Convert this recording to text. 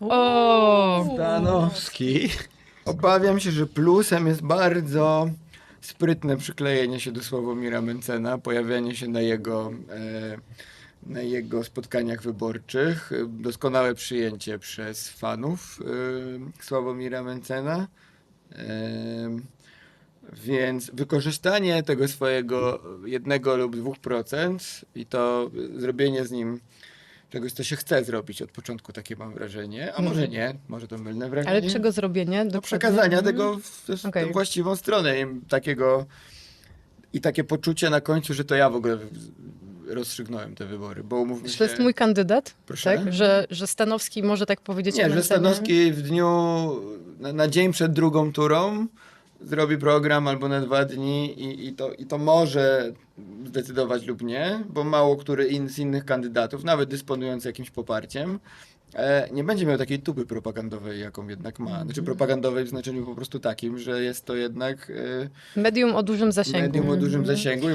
O! Stanowski. Obawiam się, że plusem jest bardzo sprytne przyklejenie się do Sławomira Mencena, pojawianie się na jego, e, na jego spotkaniach wyborczych, doskonałe przyjęcie przez fanów e, Sławomira Mencena. E, więc wykorzystanie tego swojego jednego lub dwóch procent i to zrobienie z nim czegoś, co się chce zrobić od początku, takie mam wrażenie, a może nie, może to mylne wrażenie. Ale czego zrobienie? Do dokładnie? przekazania Mhm. tego w Okej. tę właściwą stronę takiego i takie poczucie na końcu, że to ja w ogóle rozstrzygnąłem te wybory, bo umówmy się... to jest mój kandydat? Proszę? Tak? Że, że Stanowski może tak powiedzieć Nie, że? Stanowski w dniu, na, na dzień przed drugą turą zrobi program albo na dwa dni i, i, to, i to może zdecydować lub nie, bo mało który in, z innych kandydatów, nawet dysponujący jakimś poparciem, e, nie będzie miał takiej tuby propagandowej, jaką jednak ma. Znaczy propagandowej w znaczeniu po prostu takim, że jest to jednak e, Medium o dużym zasięgu. medium o dużym Mhm. zasięgu.